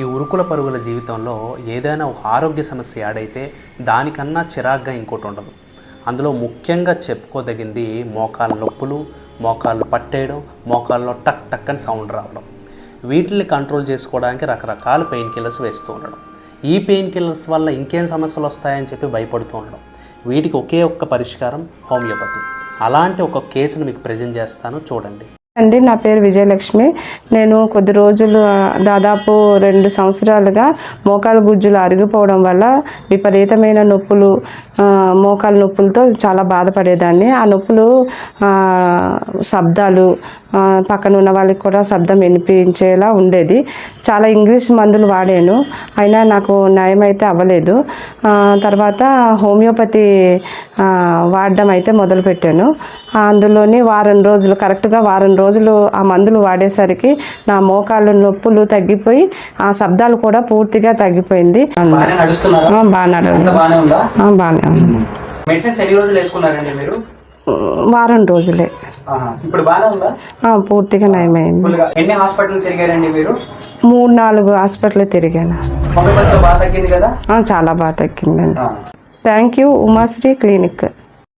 ఈ ఉరుకుల పరుగుల జీవితంలో ఏదైనా ఒక ఆరోగ్య సమస్య యాడైతే దానికన్నా చిరాగ్గా ఇంకోటి ఉండదు. అందులో ముఖ్యంగా చెప్పుకోదగింది మోకాళ్ళ నొప్పులు మోకాళ్ళు పట్టేయడం మోకాళ్ళలో టక్ టక్ అని సౌండ్ రావడం. వీటిని కంట్రోల్ చేసుకోవడానికి రకరకాల పెయిన్ కిల్లర్స్ వేస్తూ ఉండడం. ఈ పెయిన్ కిల్లర్స్ వల్ల ఇంకేం సమస్యలు వస్తాయని చెప్పి భయపడుతూ ఉండడం. వీటికి ఒకే ఒక్క పరిష్కారం హోమియోపతి. అలాంటి ఒక కేసును మీకు ప్రజెంట్ చేస్తాను. చూడండి. అండి నా పేరు విజయలక్ష్మి. నేను కొద్ది రోజులు దాదాపు రెండు సంవత్సరాలుగా మోకాలు గుజ్జులు అరిగిపోవడం వల్ల విపరీతమైన నొప్పులు మోకాలు నొప్పులతో చాలా బాధపడేదాన్ని. ఆ నొప్పులు శబ్దాలు పక్కన ఉన్న వాళ్ళకి కూడా శబ్దం వినిపించేలా ఉండేది. చాలా ఇంగ్లీష్ మందులు వాడాను. అయినా నాకు నయం అయితే అవ్వలేదు. తర్వాత హోమియోపతి వాడడం అయితే మొదలుపెట్టాను. అందులోని వారం రోజులు కరెక్ట్గా వారం రోజులు ఆ మందులు వాడేసరికి నా మోకాళ్ళు నొప్పులు తగ్గిపోయి ఆ శబ్దాలు కూడా పూర్తిగా తగ్గిపోయింది. బాగానే బాగానే ఉందా? ఆ, బాగానే ఉంది. మెడిసిన్స్ ఎన్ని రోజులు వేసుకున్నారండి మీరు? వారం రోజులే. ఇప్పుడు పూర్తిగా నయమైంది. ఎన్ని హాస్పిటల్ తిరిగారండి మీరు? మూడు నాలుగు హాస్పిటల్ తిరిగాను. చాలా బాగా తగ్గిందండి. Thank you Umashree clinic.